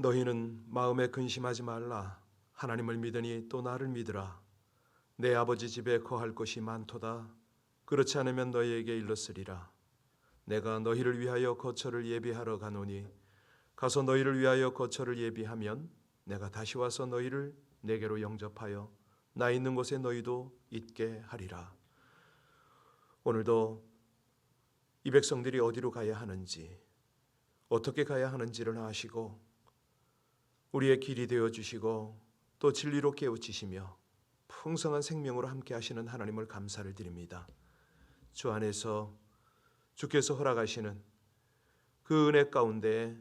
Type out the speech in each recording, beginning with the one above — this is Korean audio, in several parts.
너희는 마음에 근심하지 말라. 하나님을 믿으니 또 나를 믿으라. 내 아버지 집에 거할 곳이 많도다. 그렇지 않으면 너희에게 일렀으리라. 내가 너희를 위하여 거처를 예비하러 가노니 가서 너희를 위하여 거처를 예비하면 내가 다시 와서 너희를 내게로 영접하여 나 있는 곳에 너희도 있게 하리라. 오늘도 이 백성들이 어디로 가야 하는지 어떻게 가야 하는지를 아시고 우리의 길이 되어 주시고 또 진리로 깨우치시며 풍성한 생명으로 함께 하시는 하나님을 감사를 드립니다. 주 안에서 주께서 허락하시는 그 은혜 가운데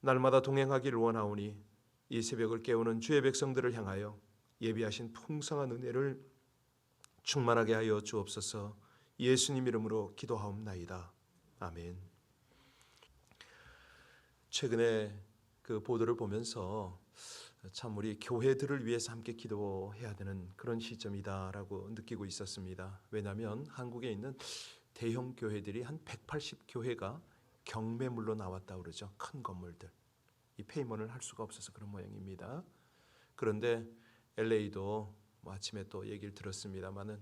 날마다 동행하기를 원하오니 이 새벽을 깨우는 주의 백성들을 향하여 예비하신 풍성한 은혜를 충만하게 하여 주옵소서. 예수님 이름으로 기도하옵나이다. 아멘. 최근에 그 보도를 보면서 참 우리 교회들을 위해서 함께 기도해야 되는 그런 시점이다라고 느끼고 있었습니다. 왜냐하면 한국에 있는 대형 교회들이 한 180교회가 경매물로 나왔다 그러죠. 큰 건물들. 이 페이먼을 할 수가 없어서 그런 모양입니다. 그런데 LA도 뭐 아침에 또 얘기를 들었습니다만은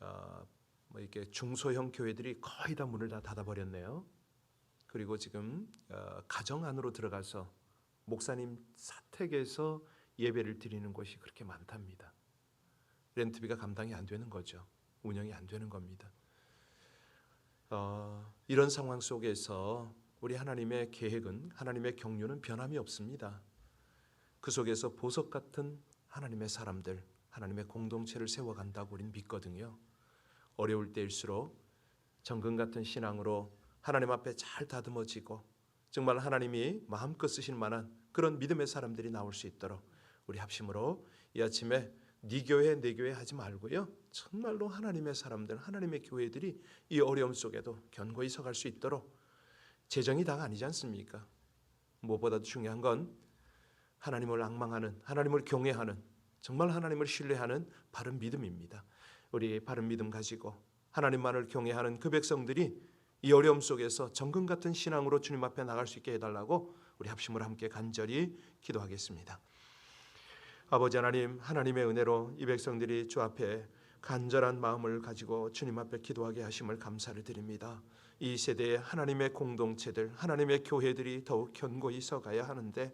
어, 뭐 이렇게 중소형 교회들이 거의 다 문을 다 닫아버렸네요. 그리고 지금 어, 가정 안으로 들어가서 목사님 사택에서 예배를 드리는 곳이 그렇게 많답니다. 렌트비가 감당이 안 되는 거죠. 운영이 안 되는 겁니다. 어, 이런 상황 속에서 우리 하나님의 계획은 하나님의 경륜은 변함이 없습니다. 그 속에서 보석 같은 하나님의 사람들, 하나님의 공동체를 세워간다고 우리는 믿거든요. 어려울 때일수록 정금 같은 신앙으로 하나님 앞에 잘 다듬어지고 정말 하나님이 마음껏 쓰실 만한 그런 믿음의 사람들이 나올 수 있도록 우리 합심으로 이 아침에 네 교회 내 교회 하지 말고요. 정말로 하나님의 사람들, 하나님의 교회들이 이 어려움 속에도 견고히 서갈 수 있도록 재정이 다가 아니지 않습니까? 무엇보다도 중요한 건 하나님을 악망하는, 하나님을 경외하는, 정말 하나님을 신뢰하는 바른 믿음입니다. 우리 바른 믿음 가지고 하나님만을 경외하는 그 백성들이 이 어려움 속에서 정금 같은 신앙으로 주님 앞에 나갈 수 있게 해달라고 우리 합심으로 함께 간절히 기도하겠습니다. 아버지 하나님, 하나님의 은혜로 이 백성들이 주 앞에 간절한 마음을 가지고 주님 앞에 기도하게 하심을 감사를 드립니다. 이 세대의 하나님의 공동체들, 하나님의 교회들이 더욱 견고히 서가야 하는데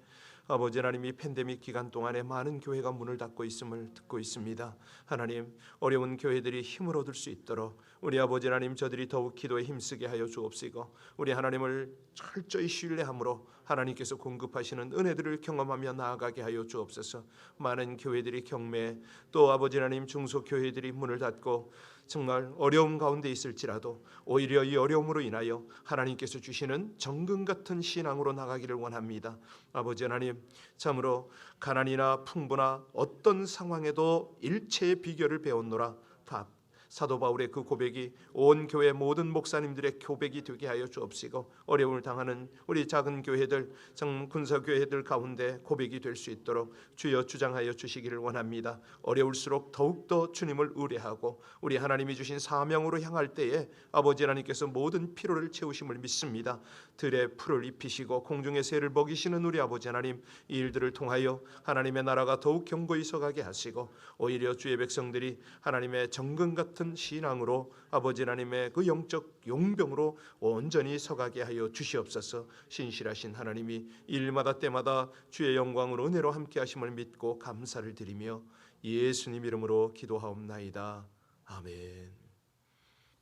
아버지 하나님 이 팬데믹 기간 동안에 많은 교회가 문을 닫고 있음을 듣고 있습니다. 하나님 어려운 교회들이 힘을 얻을 수 있도록 우리 아버지 하나님 저들이 더욱 기도에 힘쓰게 하여 주옵시고 우리 하나님을 철저히 신뢰함으로 하나님께서 공급하시는 은혜들을 경험하며 나아가게 하여 주옵소서. 많은 교회들이 경매 또 아버지 하나님 중소 교회들이 문을 닫고 정말 어려움 가운데 있을지라도 오히려 이 어려움으로 인하여 하나님께서 주시는 정금 같은 신앙으로 나가기를 원합니다. 아버지 하나님 참으로 가난이나 풍부나 어떤 상황에도 일체의 비결을 배웠노라 다 사도 바울의 그 고백이 온 교회 모든 목사님들의 고백이 되게 하여 주옵시고 어려움을 당하는 우리 작은 교회들, 정 군사 교회들 가운데 고백이 될 수 있도록 주여 주장하여 주시기를 원합니다. 어려울수록 더욱 더 주님을 의뢰하고 우리 하나님이 주신 사명으로 향할 때에 아버지 하나님께서 모든 피로를 채우심을 믿습니다. 들에 풀을 입히시고 공중의 새를 먹이시는 우리 아버지 하나님 이 일들을 통하여 하나님의 나라가 더욱 견고히 서가게 하시고 오히려 주의 백성들이 하나님의 정금 같은 신앙으로 아버지 하나님의 그 영적 용병으로 온전히 서가게 하여 주시옵소서. 신실하신 하나님이 일마다 때마다 주의 영광으로 은혜로 함께 하심을 믿고 감사를 드리며 예수님 이름으로 기도하옵나이다. 아멘.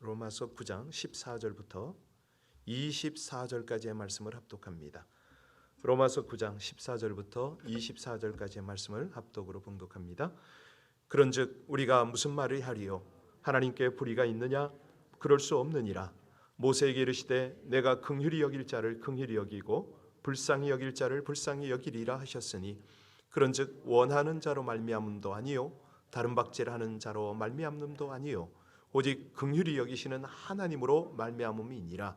로마서 9장 14절부터 24절까지의 말씀을 합독합니다. 로마서 9장 14절부터 24절까지의 말씀을 합독으로 봉독합니다. 그런즉 우리가 무슨 말을 하리요 하나님께 불의가 있느냐 그럴 수 없느니라 모세에게 이르시되 내가 긍휼히 여길 자를 긍휼히 여기고 불쌍히 여길 자를 불쌍히 여기리라 하셨으니 그런즉 원하는 자로 말미암음도 아니요 다른 박제하는 자로 말미암음도 아니요 오직 긍휼히 여기시는 하나님으로 말미암음이니라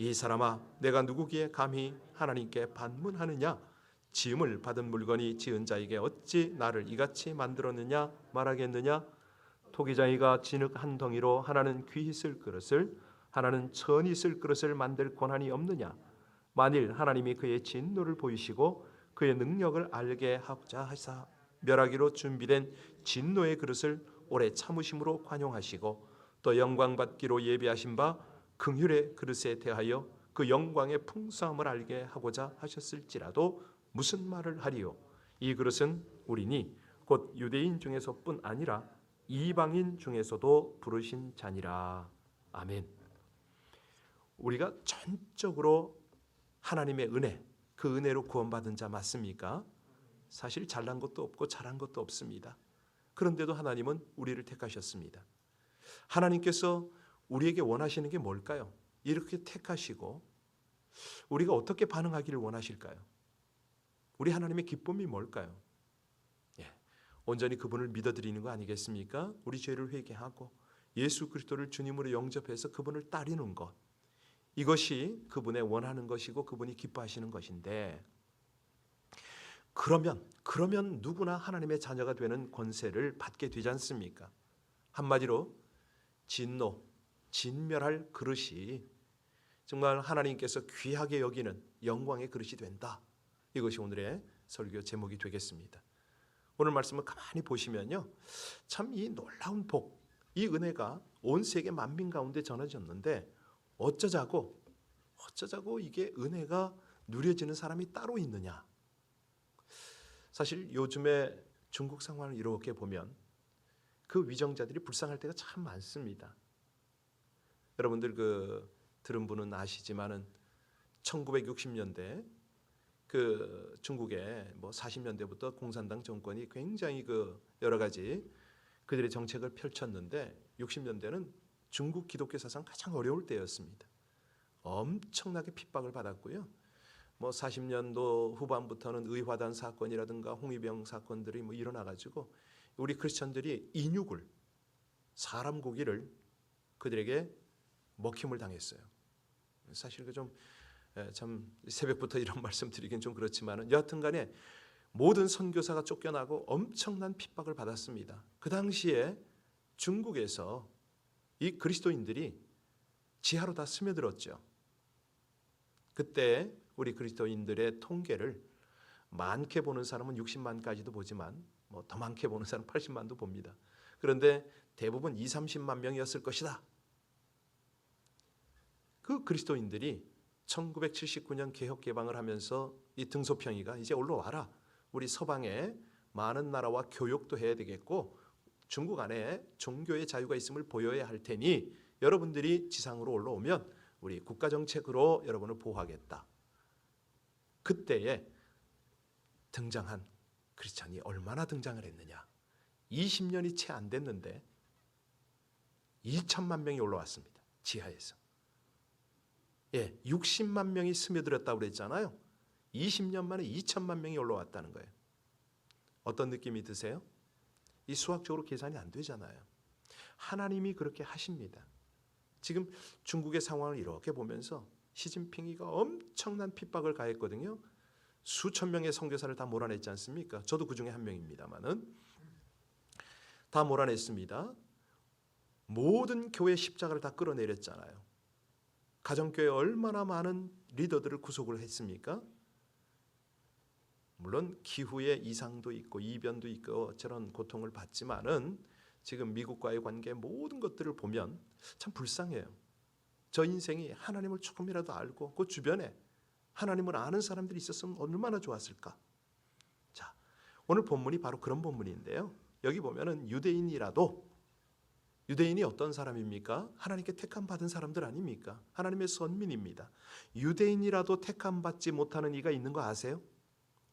이 사람아 내가 누구기에 감히 하나님께 반문하느냐? 지음을 받은 물건이 지은 자에게 어찌 나를 이같이 만들었느냐 말하겠느냐? 토기장이가 진흙 한 덩이로 하나는 귀히 쓸 그릇을 하나는 천히 쓸 그릇을 만들 권한이 없느냐? 만일 하나님이 그의 진노를 보이시고 그의 능력을 알게 하고자 하사 멸하기로 준비된 진노의 그릇을 오래 참으심으로 관용하시고 또 영광 받기로 예비하신 바 긍휼의 그릇에 대하여 그 영광의 풍성함을 알게 하고자 하셨을지라도 무슨 말을 하리요 이 그릇은 우리니 곧 유대인 중에서뿐 아니라 이방인 중에서도 부르신 자니라 아멘. 우리가 전적으로 하나님의 은혜, 그 은혜로 구원받은 자 맞습니까? 사실 잘난 것도 없고 잘한 것도 없습니다. 그런데도 하나님은 우리를 택하셨습니다. 하나님께서 우리에게 원하시는 게 뭘까요? 이렇게 택하시고 우리가 어떻게 반응하기를 원하실까요? 우리 하나님의 기쁨이 뭘까요? 예, 온전히 그분을 믿어드리는 거 아니겠습니까? 우리 죄를 회개하고 예수 그리스도를 주님으로 영접해서 그분을 따르는 것. 이것이 그분의 원하는 것이고 그분이 기뻐하시는 것인데 그러면 그러면 누구나 하나님의 자녀가 되는 권세를 받게 되지 않습니까? 한마디로 진노, 진멸할 그릇이 정말 하나님께서 귀하게 여기는 영광의 그릇이 된다. 이것이 오늘의 설교 제목이 되겠습니다. 오늘 말씀을 가만히 보시면요. 참 이 놀라운 복, 이 은혜가 온 세계 만민 가운데 전해졌는데 어쩌자고 어쩌자고 이게 은혜가 누려지는 사람이 따로 있느냐? 사실 요즘에 중국 상황을 이렇게 보면 그 위정자들이 불쌍할 때가 참 많습니다. 여러분들 그 들은 분은 아시지만은 1960년대 그 중국의 뭐 40년대부터 공산당 정권이 굉장히 그 여러 가지 그들의 정책을 펼쳤는데 60년대는 중국 기독교 사상 가장 어려울 때였습니다. 엄청나게 핍박을 받았고요. 뭐 40년도 후반부터는 의화단 사건이라든가 홍위병 사건들이 뭐 일어나 가지고 우리 크리스천들이 인육을 사람 고기를 그들에게 먹힘을 당했어요. 사실 그좀참 새벽부터 이런 말씀 드리긴 좀 그렇지만은 여하튼간에 모든 선교사가 쫓겨나고 엄청난 핍박을 받았습니다. 그 당시에 중국에서 이 그리스도인들이 지하로 다 스며들었죠. 그때 우리 그리스도인들의 통계를 많게 보는 사람은 60만까지도 보지만 뭐 더 많게 보는 사람 80만도 봅니다. 그런데 대부분 2, 30만 명이었을 것이다. 그 그리스도인들이 1979년 개혁 개방을 하면서 이 등소평이가 이제 올라와라. 우리 서방에 많은 나라와 교역도 해야 되겠고 중국 안에 종교의 자유가 있음을 보여야 할 테니 여러분들이 지상으로 올라오면 우리 국가 정책으로 여러분을 보호하겠다. 그때에 등장한 크리스찬이 얼마나 등장을 했느냐? 20년이 채 안 됐는데 2천만 명이 올라왔습니다. 지하에서. 예, 60만 명이 스며들었다고 그랬잖아요. 20년 만에 2천만 명이 올라왔다는 거예요. 어떤 느낌이 드세요? 이 수학적으로 계산이 안 되잖아요. 하나님이 그렇게 하십니다. 지금 중국의 상황을 이렇게 보면서 시진핑이가 엄청난 핍박을 가했거든요. 수천 명의 선교사를 다 몰아냈지 않습니까? 저도 그 중에 한 명입니다만은 다 몰아냈습니다. 모든 교회 십자가를 다 끌어내렸잖아요. 가정교회 얼마나 많은 리더들을 구속을 했습니까? 물론 기후의 이상도 있고 이변도 있고 저런 고통을 받지만은 지금 미국과의 관계 모든 것들을 보면 참 불쌍해요. 저 인생이 하나님을 조금이라도 알고 그 주변에 하나님을 아는 사람들이 있었으면 얼마나 좋았을까. 자, 오늘 본문이 바로 그런 본문인데요. 여기 보면은 유대인이라도 유대인이 어떤 사람입니까? 하나님께 택함 받은 사람들 아닙니까? 하나님의 선민입니다. 유대인이라도 택함 받지 못하는 이가 있는 거 아세요?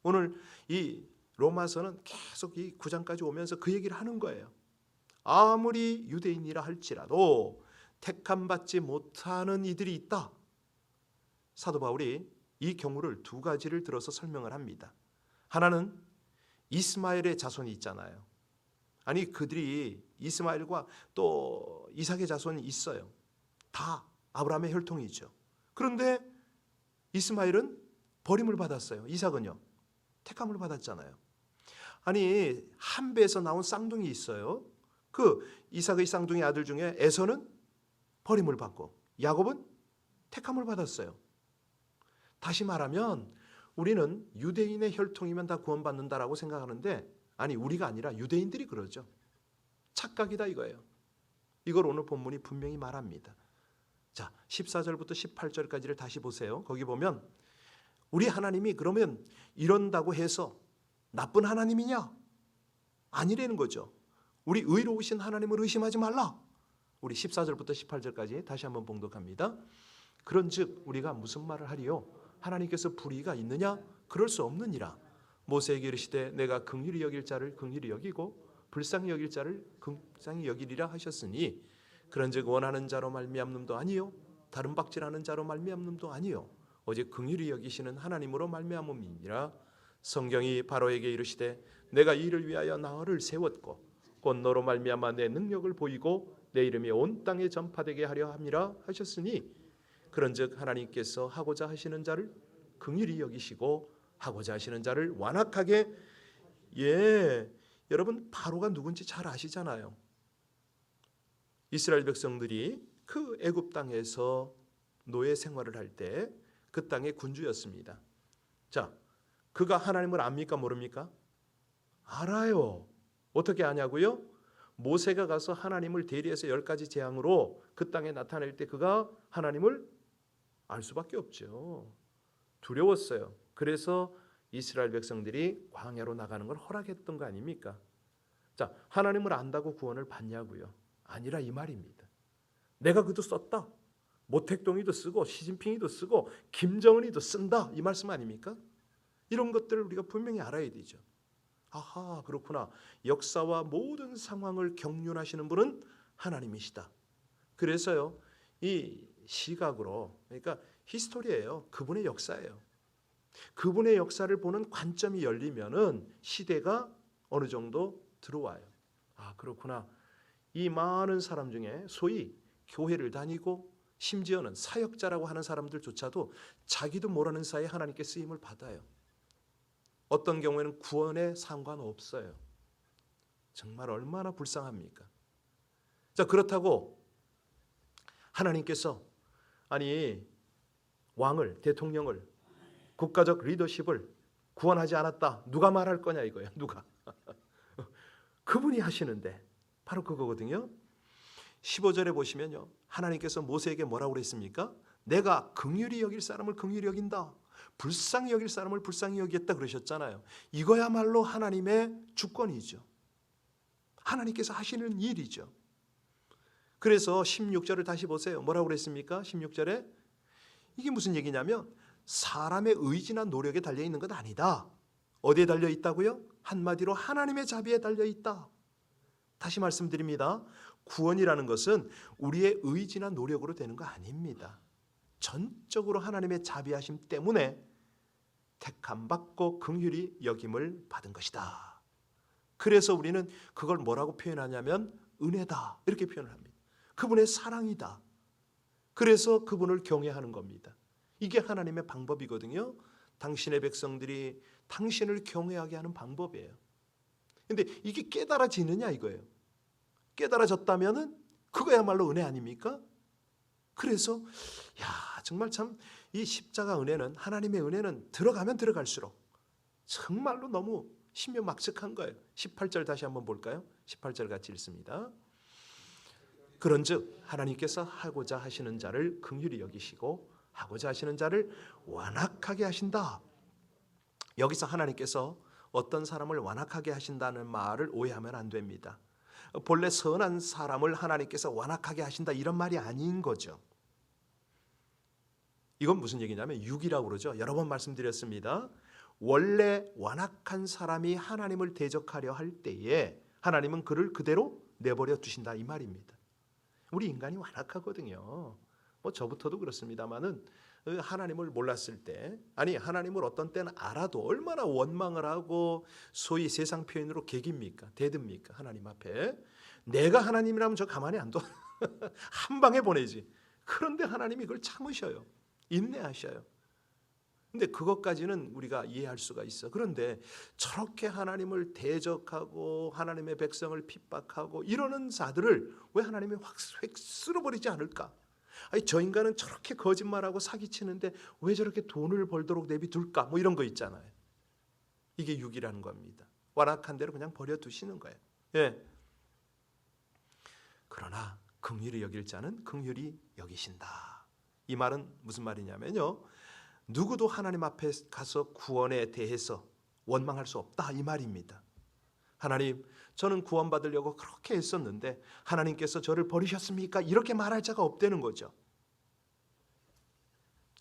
오늘 이 로마서는 계속 이 구장까지 오면서 그 얘기를 하는 거예요. 아무리 유대인이라 할지라도 택함 받지 못하는 이들이 있다. 사도 바울이 이 경우를 두 가지를 들어서 설명을 합니다. 하나는 이스마엘의 자손이 있잖아요. 아니 그들이 이스마엘과 또 이삭의 자손이 있어요. 다 아브라함의 혈통이죠. 그런데 이스마엘은 버림을 받았어요. 이삭은요. 택함을 받았잖아요. 아니 한 배에서 나온 쌍둥이 있어요. 그 이삭의 쌍둥이 아들 중에 에서는 버림을 받고 야곱은 택함을 받았어요. 다시 말하면 우리는 유대인의 혈통이면 다 구원받는다라고 생각하는데 아니 우리가 아니라 유대인들이 그러죠. 착각이다 이거예요. 이걸 오늘 본문이 분명히 말합니다. 자, 14절부터 18절까지를 다시 보세요. 거기 보면 우리 하나님이 그러면 이런다고 해서 나쁜 하나님이냐? 아니라는 거죠. 우리 의로우신 하나님을 의심하지 말라. 우리 14절부터 18절까지 다시 한번 봉독합니다. 그런즉 우리가 무슨 말을 하리요? 하나님께서 불의가 있느냐? 그럴 수 없느니라. 모세에게 이르시되 내가 긍휼히 여길 자를 긍휼히 여기고 불쌍히 여길 자를 불쌍히 여기리라 하셨으니 그런즉 원하는 자로 말미암음도 아니요 다른 박질하는 자로 말미암음도 아니요 오직 긍휼히 여기시는 하나님으로 말미암음이니라. 성경이 바로에게 이르시되 내가 이를 위하여 나흘을 세웠고 곧 너로 말미암아 내 능력을 보이고 내 이름이 온 땅에 전파되게 하려 함이라 하셨으니 그런즉 하나님께서 하고자 하시는 자를 긍휼히 여기시고 하고자 하시는 자를 완악하게 예 여러분 바로가 누군지 잘 아시잖아요. 이스라엘 백성들이 그 애굽 땅에서 노예 생활을 할 때 그 땅의 군주였습니다. 자, 그가 하나님을 압니까 모릅니까? 알아요. 어떻게 아냐고요? 모세가 가서 하나님을 대리해서 열 가지 재앙으로 그 땅에 나타낼 때 그가 하나님을 알 수밖에 없죠. 두려웠어요. 그래서 이스라엘 백성들이 광야로 나가는 걸 허락했던 거 아닙니까? 자, 하나님을 안다고 구원을 받냐고요? 아니라 이 말입니다. 내가 그도 썼다. 모택동이도 쓰고 시진핑이도 쓰고 김정은이도 쓴다. 이 말씀 아닙니까? 이런 것들을 우리가 분명히 알아야 되죠. 아하, 그렇구나. 역사와 모든 상황을 경륜하시는 분은 하나님이시다. 그래서요. 이 시각으로 그러니까 히스토리예요. 그분의 역사예요. 그분의 역사를 보는 관점이 열리면은 시대가 어느 정도 들어와요. 아, 그렇구나. 이 많은 사람 중에 소위 교회를 다니고 심지어는 사역자라고 하는 사람들조차도 자기도 모르는 사이에 하나님께 쓰임을 받아요. 어떤 경우에는 구원에 상관없어요. 정말 얼마나 불쌍합니까? 자, 그렇다고 하나님께서 아니 왕을 대통령을 국가적 리더십을 구원하지 않았다. 누가 말할 거냐 이거예요. 누가? 그분이 하시는데 바로 그거거든요. 15절에 보시면요. 하나님께서 모세에게 뭐라고 그랬습니까? 내가 긍휼히 여길 사람을 긍휼히 여긴다. 불쌍히 여길 사람을 불쌍히 여기겠다 그러셨잖아요. 이거야말로 하나님의 주권이죠. 하나님께서 하시는 일이죠. 그래서 16절을 다시 보세요. 뭐라고 그랬습니까? 16절에 이게 무슨 얘기냐면 사람의 의지나 노력에 달려 있는 것 아니다. 어디에 달려 있다고요? 한마디로 하나님의 자비에 달려 있다. 다시 말씀드립니다. 구원이라는 것은 우리의 의지나 노력으로 되는 거 아닙니다. 전적으로 하나님의 자비하심 때문에 택함 받고 긍휼히 여김을 받은 것이다. 그래서 우리는 그걸 뭐라고 표현하냐면 은혜다 이렇게 표현을 합니다. 그분의 사랑이다. 그래서 그분을 경외하는 겁니다. 이게 하나님의 방법이거든요. 당신의 백성들이 당신을 경외하게 하는 방법이에요. 근데 이게 깨달아지느냐 이거예요. 깨달아졌다면은 그거야말로 은혜 아닙니까? 그래서 야 정말 참 이 십자가 은혜는 하나님의 은혜는 들어가면 들어갈수록 정말로 너무 신묘막측한 거예요. 18절 다시 한번 볼까요? 18절 같이 읽습니다. 그런즉 하나님께서 하고자 하시는 자를 긍휼히 여기시고 하고자 하시는 자를 완악하게 하신다. 여기서 하나님께서 어떤 사람을 완악하게 하신다는 말을 오해하면 안 됩니다. 본래 선한 사람을 하나님께서 완악하게 하신다 이런 말이 아닌 거죠. 이건 무슨 얘기냐면 육이라고 그러죠. 여러 번 말씀드렸습니다. 원래 완악한 사람이 하나님을 대적하려 할 때에 하나님은 그를 그대로 내버려 두신다 이 말입니다. 우리 인간이 완악하거든요. 뭐 저부터도 그렇습니다만은 그 하나님을 몰랐을 때 아니 하나님을 어떤 때는 알아도 얼마나 원망을 하고 소위 세상 표현으로 개깁니까? 대듭니까? 하나님 앞에. 내가 하나님이라면 저 가만히 안 둬. 한 방에 보내지. 그런데 하나님이 그걸 참으셔요. 인내하셔요. 근데 그것까지는 우리가 이해할 수가 있어. 그런데 저렇게 하나님을 대적하고 하나님의 백성을 핍박하고 이러는 자들을 왜 하나님이 확 쓸어버리지 않을까 아니 저 인간은 저렇게 거짓말하고 사기치는데 왜 저렇게 돈을 벌도록 내비둘까? 뭐 이런 거 있잖아요. 이게 육이라는 겁니다. 완악한 대로 그냥 버려 두시는 거예요. 예. 그러나 긍휼히 여길 자는 긍휼히 여기신다. 이 말은 무슨 말이냐면요. 누구도 하나님 앞에 가서 구원에 대해서 원망할 수 없다 이 말입니다. 하나님, 저는 구원받으려고 그렇게 했었는데 하나님께서 저를 버리셨습니까? 이렇게 말할 자가 없다는 거죠.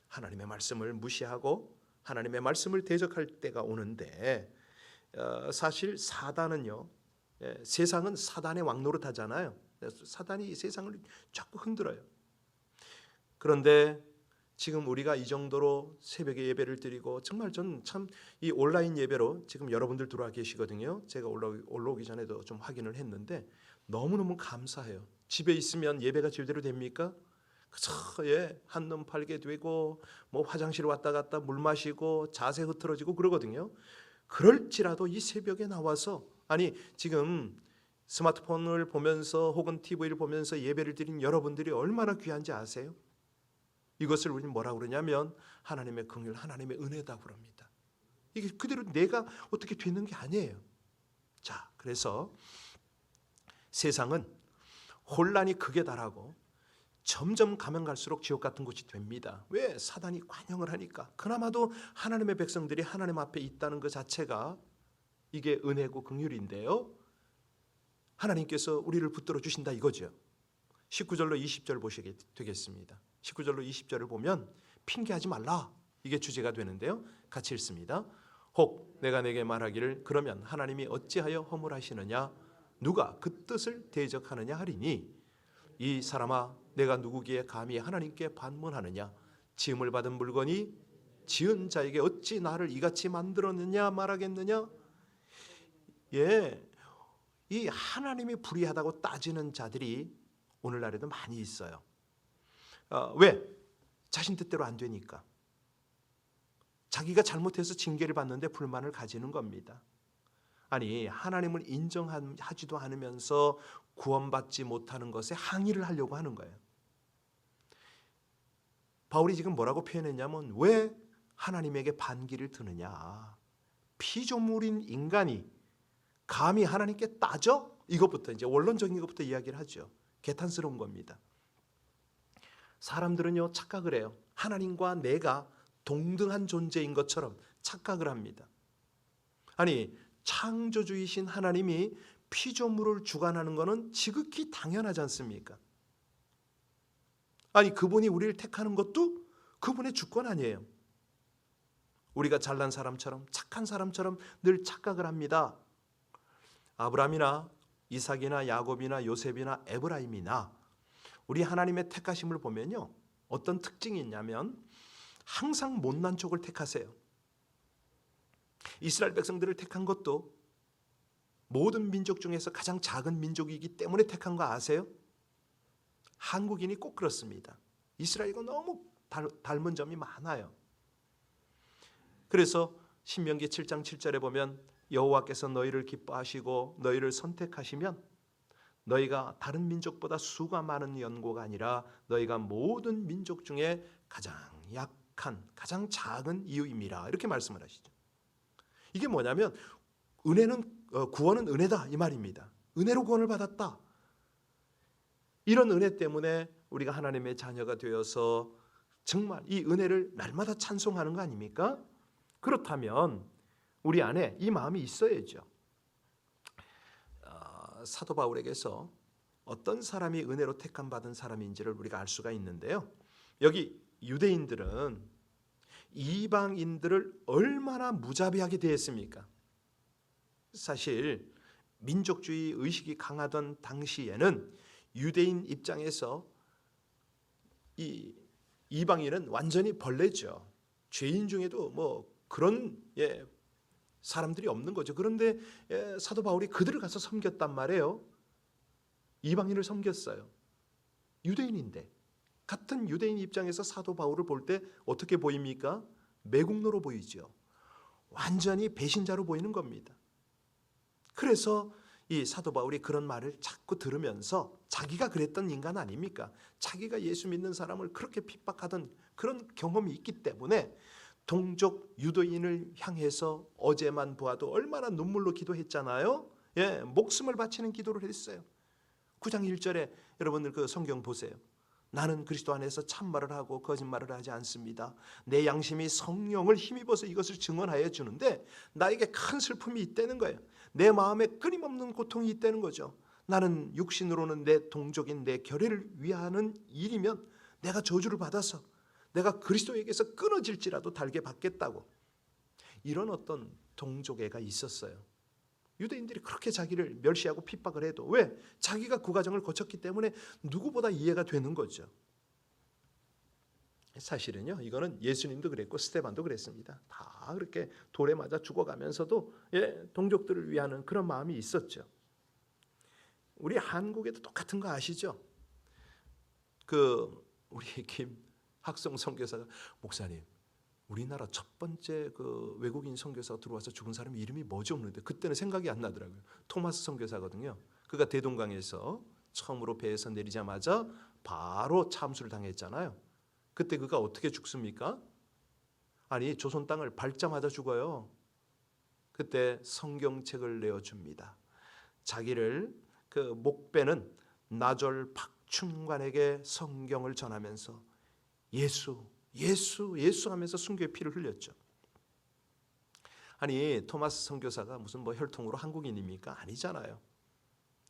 하나님의 말씀을 무시하고 하나님의 말씀을 대적할 때가 오는데 어, 사실 사단은요, 예, 세상은 사단의 왕노릇 하잖아요. 사단이 이 세상을 자꾸 흔들어요. 그런데 지금 우리가 이 정도로 새벽에 예배를 드리고 정말 저는 참 이 온라인 예배로 지금 여러분들 들어와 계시거든요. 제가 올라, 올라오기 전에도 좀 확인을 했는데 너무너무 감사해요. 집에 있으면 예배가 제대로 됩니까? 그저 예, 한눈 팔게 되고 뭐 화장실 왔다 갔다 물 마시고 자세 흐트러지고 그러거든요. 그럴지라도 이 새벽에 나와서 아니 지금 스마트폰을 보면서 혹은 TV를 보면서 예배를 드린 여러분들이 얼마나 귀한지 아세요? 이것을 우리는 뭐라 그러냐면 하나님의 긍휼, 하나님의 은혜다 그럽니다. 이게 그대로 내가 어떻게 되는 게 아니에요. 자, 그래서 세상은 혼란이 극에 달하고 점점 가면 갈수록 지옥 같은 곳이 됩니다. 왜? 사단이 관영을 하니까. 그나마도 하나님의 백성들이 하나님 앞에 있다는 것 자체가 이게 은혜고 긍휼인데요. 하나님께서 우리를 붙들어 주신다 이거죠. 19절로 20절 보시게 되겠습니다. 19절로 20절을 보면 핑계하지 말라. 이게 주제가 되는데요. 같이 읽습니다. 혹 내가 내게 말하기를 그러면 하나님이 어찌하여 허물하시느냐 누가 그 뜻을 대적하느냐 하리니 이 사람아 내가 누구기에 감히 하나님께 반문하느냐 지음을 받은 물건이 지은 자에게 어찌 나를 이같이 만들었느냐 말하겠느냐 예. 이 하나님이 불의하다고 따지는 자들이 오늘날에도 많이 있어요. 어, 왜? 자신 뜻대로 안 되니까. 자기가 잘못해서 징계를 받는데 불만을 가지는 겁니다. 아니 하나님을 인정하지도 않으면서 구원받지 못하는 것에 항의를 하려고 하는 거예요. 바울이 지금 뭐라고 표현했냐면 왜 하나님에게 반기를 드느냐? 피조물인 인간이 감히 하나님께 따져? 이것부터 이제 원론적인 것부터 이야기를 하죠. 개탄스러운 겁니다. 사람들은요 착각을 해요. 하나님과 내가 동등한 존재인 것처럼 착각을 합니다. 아니 창조주이신 하나님이 피조물을 주관하는 것은 지극히 당연하지 않습니까? 아니 그분이 우리를 택하는 것도 그분의 주권 아니에요. 우리가 잘난 사람처럼 착한 사람처럼 늘 착각을 합니다. 아브라함이나 이삭이나 야곱이나 요셉이나 에브라임이나 우리 하나님의 택하심을 보면요. 어떤 특징이 있냐면 항상 못난 쪽을 택하세요. 이스라엘 백성들을 택한 것도 모든 민족 중에서 가장 작은 민족이기 때문에 택한 거 아세요? 한국인이 꼭 그렇습니다. 이스라엘과 너무 닮은 점이 많아요. 그래서 신명기 7장 7절에 보면 여호와께서 너희를 기뻐하시고 너희를 선택하시면 너희가 다른 민족보다 수가 많은 연고가 아니라 너희가 모든 민족 중에 가장 약한 가장 작은 이유임이라 이렇게 말씀을 하시죠. 이게 뭐냐면 은혜는 어, 구원은 은혜다 이 말입니다. 은혜로 구원을 받았다. 이런 은혜 때문에 우리가 하나님의 자녀가 되어서 정말 이 은혜를 날마다 찬송하는 거 아닙니까? 그렇다면 우리 안에 이 마음이 있어야죠. 어, 사도 바울에게서 어떤 사람이 은혜로 택함 받은 사람인지를 우리가 알 수가 있는데요. 여기 유대인들은 이방인들을 얼마나 무자비하게 대했습니까? 사실 민족주의 의식이 강하던 당시에는 유대인 입장에서 이 이방인은 완전히 벌레죠. 죄인 중에도 뭐 그런 예, 사람들이 없는 거죠. 그런데 예, 사도 바울이 그들을 가서 섬겼단 말이에요. 이방인을 섬겼어요. 유대인인데 같은 유대인 입장에서 사도 바울을 볼 때 어떻게 보입니까? 매국노로 보이죠. 완전히 배신자로 보이는 겁니다. 그래서 이 사도 바울이 그런 말을 자꾸 들으면서 자기가 그랬던 인간 아닙니까? 자기가 예수 믿는 사람을 그렇게 핍박하던 그런 경험이 있기 때문에 동족 유도인을 향해서 어제만 보아도 얼마나 눈물로 기도했잖아요. 예, 목숨을 바치는 기도를 했어요. 9장 1절에 여러분들 그 성경 보세요. 나는 그리스도 안에서 참말을 하고 거짓말을 하지 않습니다. 내 양심이 성령을 힘입어서 이것을 증언하여 주는데 나에게 큰 슬픔이 있다는 거예요. 내 마음에 끊임없는 고통이 있다는 거죠. 나는 육신으로는 내 동족인 내 결의를 위하는 일이면 내가 저주를 받아서 내가 그리스도에게서 끊어질지라도 달게 받겠다고 이런 어떤 동족애가 있었어요. 유대인들이 그렇게 자기를 멸시하고 핍박을 해도 왜? 자기가 그 과정을 거쳤기 때문에 누구보다 이해가 되는 거죠. 사실은요, 이거는 예수님도 그랬고 스테반도 그랬습니다. 다 그렇게 돌에 맞아 죽어가면서도 예, 동족들을 위하는 그런 마음이 있었죠. 우리 한국에도 똑같은 거 아시죠? 그 우리 김 학성 선교사가 목사님, 우리나라 첫 번째 그 외국인 선교사 들어와서 죽은 사람 이름이 뭐지 없는데 그때는 생각이 안 나더라고요. 토마스 선교사거든요. 그가 대동강에서 처음으로 배에서 내리자마자 바로 참수를 당했잖아요. 그때 그가 어떻게 죽습니까? 아니 조선 땅을 밟자마자 죽어요. 그때 성경책을 내어 줍니다. 자기를 그 목배는 나졸 박춘관에게 성경을 전하면서 예수, 예수, 예수 하면서 순교의 피를 흘렸죠. 아니 토마스 선교사가 무슨 뭐 혈통으로 한국인입니까? 아니잖아요.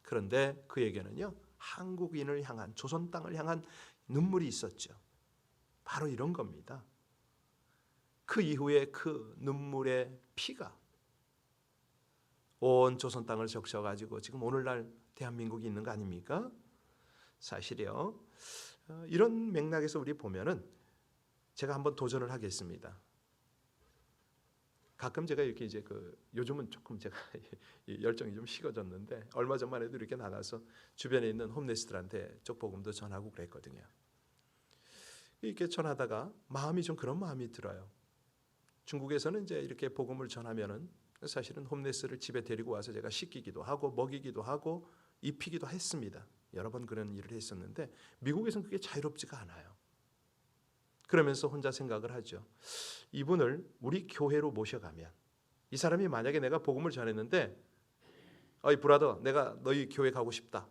그런데 그에게는요 한국인을 향한 조선 땅을 향한 눈물이 있었죠. 바로 이런 겁니다. 그 이후에 그 눈물의 피가 온 조선 땅을 적셔 가지고 지금 오늘날 대한민국이 있는 거 아닙니까? 사실이요. 어, 이런 맥락에서 우리 보면은 제가 한번 도전을 하겠습니다. 가끔 제가 이렇게 이제 그 요즘은 조금 제가 열정이 좀 식어졌는데 얼마 전만 해도 이렇게 나가서 주변에 있는 홈레스들한테 쪽 복음도 전하고 그랬거든요. 이렇게 전하다가 마음이 좀 그런 마음이 들어요. 중국에서는 이제 이렇게 복음을 전하면은 사실은 홈레스를 집에 데리고 와서 제가 씻기기도 하고 먹이기도 하고 입히기도 했습니다. 여러 번 그런 일을 했었는데 미국에서는 그게 자유롭지가 않아요. 그러면서 혼자 생각을 하죠. 이분을 우리 교회로 모셔가면 이 사람이 만약에 내가 복음을 전했는데 어이 브라더 내가 너희 교회 가고 싶다.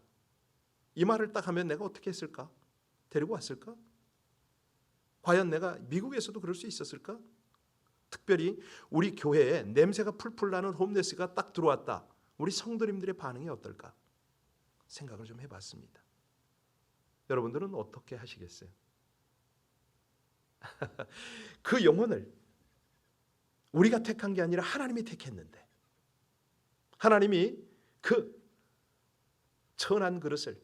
이 말을 딱 하면 내가 어떻게 했을까? 데리고 왔을까? 과연 내가 미국에서도 그럴 수 있었을까? 특별히 우리 교회에 냄새가 풀풀 나는 홈레스가 딱 들어왔다. 우리 성도님들의 반응이 어떨까? 생각을 좀 해봤습니다. 여러분들은 어떻게 하시겠어요? 그 영혼을 우리가 택한 게 아니라 하나님이 택했는데 하나님이 그 천한 그릇을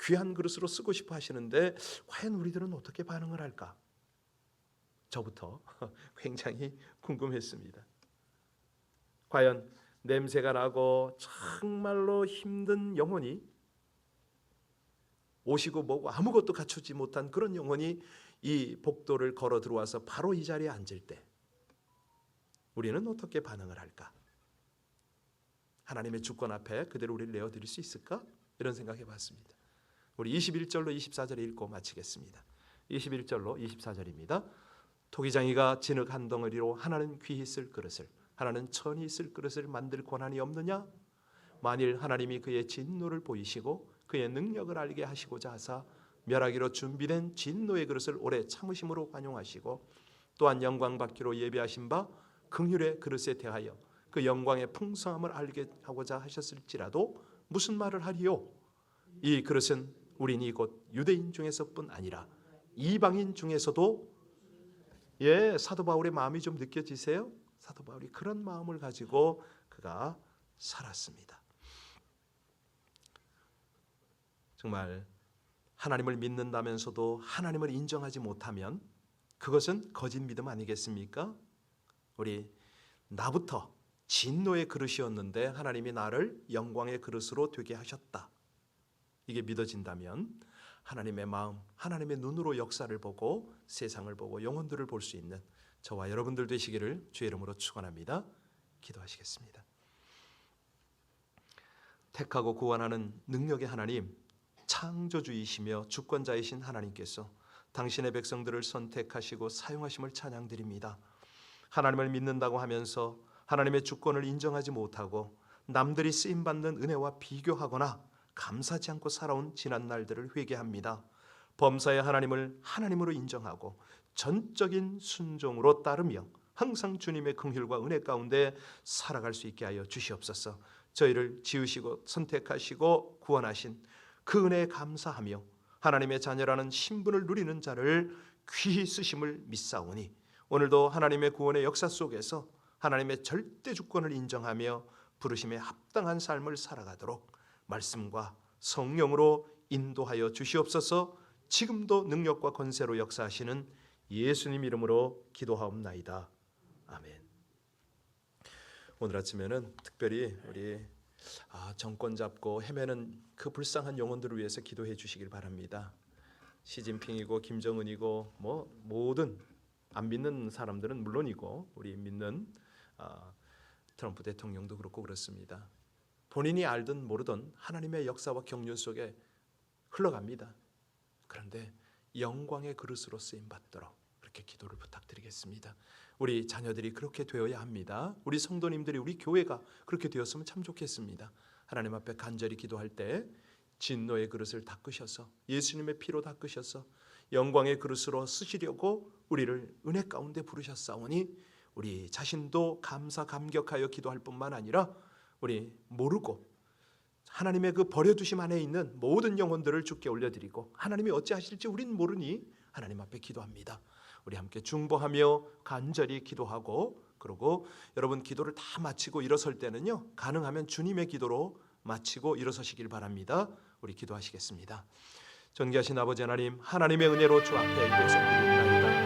귀한 그릇으로 쓰고 싶어 하시는데 과연 우리들은 어떻게 반응을 할까? 저부터 굉장히 궁금했습니다. 과연 냄새가 나고 정말로 힘든 영혼이 오시고 뭐고 아무것도 갖추지 못한 그런 영혼이 이 복도를 걸어 들어와서 바로 이 자리에 앉을 때 우리는 어떻게 반응을 할까? 하나님의 주권 앞에 그대로 우리를 내어 드릴 수 있을까? 이런 생각해 봤습니다. 우리 21절로 24절 읽고 마치겠습니다. 21절로 24절입니다. 토기장이가 진흙 한 덩어리로 하나는 귀히 쓸 그릇을 하나는 천히 쓸 그릇을 만들 권한이 없느냐? 만일 하나님이 그의 진노를 보이시고 그의 능력을 알게 하시고자 하사 멸하기로 준비된 진노의 그릇을 오래 참으심으로 관용하시고 또한 영광 받기로 예비하신 바 긍휼의 그릇에 대하여 그 영광의 풍성함을 알게 하고자 하셨을지라도 무슨 말을 하리요? 이 그릇은 우리니 곧 유대인 중에서뿐 아니라 이방인 중에서도 예 사도 바울의 마음이 좀 느껴지세요? 사도 바울이 그런 마음을 가지고 그가 살았습니다. 정말 하나님을 믿는다면서도 하나님을 인정하지 못하면 그것은 거짓 믿음 아니겠습니까? 우리 나부터 진노의 그릇이었는데 하나님이 나를 영광의 그릇으로 되게 하셨다. 이게 믿어진다면 하나님의 마음, 하나님의 눈으로 역사를 보고 세상을 보고 영혼들을 볼 수 있는 저와 여러분들 되시기를 주의 이름으로 축원합니다. 기도하시겠습니다. 택하고 구원하는 능력의 하나님, 창조주이시며 주권자이신 하나님께서 당신의 백성들을 선택하시고 사용하심을 찬양드립니다. 하나님을 믿는다고 하면서 하나님의 주권을 인정하지 못하고 남들이 쓰임 받는 은혜와 비교하거나 감사지 않고 살아온 지난 날들을 회개합니다. 범사의 하나님을 하나님으로 인정하고 전적인 순종으로 따르며 항상 주님의 긍휼과 은혜 가운데 살아갈 수 있게 하여 주시옵소서. 저희를 지으시고 선택하시고 구원하신 그 은혜에 감사하며 하나님의 자녀라는 신분을 누리는 자를 귀히 쓰심을 믿사오니 오늘도 하나님의 구원의 역사 속에서 하나님의 절대 주권을 인정하며 부르심에 합당한 삶을 살아가도록 말씀과 성령으로 인도하여 주시옵소서. 지금도 능력과 권세로 역사하시는 예수님 이름으로 기도하옵나이다. 아멘. 오늘 아침에는 특별히 우리 아, 정권 잡고 헤매는 그 불쌍한 영혼들을 위해서 기도해 주시길 바랍니다. 시진핑이고 김정은이고 뭐 모든 안 믿는 사람들은 물론이고 우리 믿는 아, 트럼프 대통령도 그렇고 그렇습니다. 본인이 알든 모르든 하나님의 역사와 경륜 속에 흘러갑니다. 그런데 영광의 그릇으로 쓰임 받도록 그렇게 기도를 부탁드리겠습니다. 우리 자녀들이 그렇게 되어야 합니다. 우리 성도님들이 우리 교회가 그렇게 되었으면 참 좋겠습니다. 하나님 앞에 간절히 기도할 때 진노의 그릇을 닦으셔서 예수님의 피로 닦으셔서 영광의 그릇으로 쓰시려고 우리를 은혜 가운데 부르셨사오니 우리 자신도 감사 감격하여 기도할 뿐만 아니라 우리 모르고 하나님의 그 버려두심 안에 있는 모든 영혼들을 주께 올려드리고 하나님이 어찌하실지 우린 모르니 하나님 앞에 기도합니다. 우리 함께 중보하며 간절히 기도하고 그리고 여러분 기도를 다 마치고 일어설 때는요 가능하면 주님의 기도로 마치고 일어서시길 바랍니다. 우리 기도하시겠습니다. 존귀하신 아버지 하나님 하나님의 은혜로 주 앞에 이곳에 드립니다.